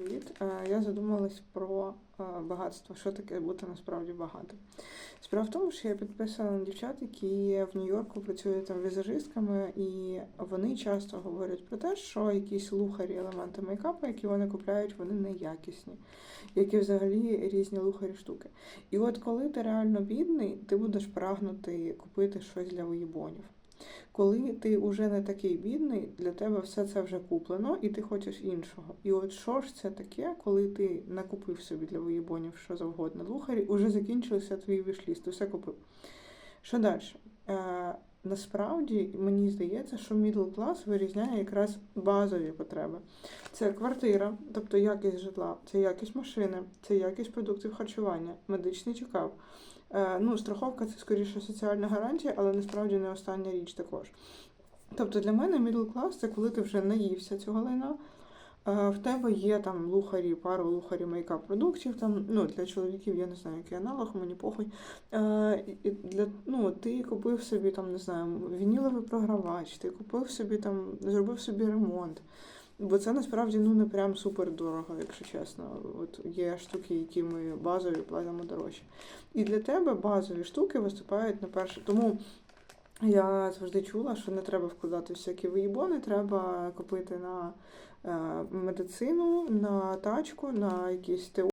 Привіт. Е, Я задумалась про е, багатство, що таке бути насправді багатим. Справа в тому, що я підписана на дівчат, які в Нью-Йорку працюють там візажистками, і вони часто говорять про те, що якісь лухарі елементи мейкапу, які вони купляють, вони неякісні, які взагалі різні лухарі штуки. І от коли ти реально бідний, ти будеш прагнути купити щось для уїбонів. Коли ти вже не такий бідний, для тебе все це вже куплено, і ти хочеш іншого. І от що ж це таке, коли ти накупив собі для воєбонів що завгодно лухарі, уже закінчився твій вішліст, усе купив. Що далі? Е, насправді мені здається, що middle клас вирізняє якраз базові потреби. Це квартира, тобто якість житла, це якість машини, це якість продуктів харчування, медичний чекап. Е, ну, страховка це скоріше соціальна гарантія, але насправді не остання річ також. Тобто для мене middle class це коли ти вже наївся цього лайна. Е, В тебе є там лухарі, пару лухарі мейкап продуктів. Там, ну, для чоловіків я не знаю, який аналог, мені похуй. Е, і для, ну, ти купив собі там, не знаю, вініловий програвач, ти купив собі там, зробив собі ремонт. Бо це насправді ну не прям супер дорого, якщо чесно. От є штуки, які ми базові платимо дорожче. І для тебе базові штуки виступають на перше. Тому я завжди чула, що не треба вкладати всякі виїбони, треба купити на е, медицину, на тачку, на якісь ТО.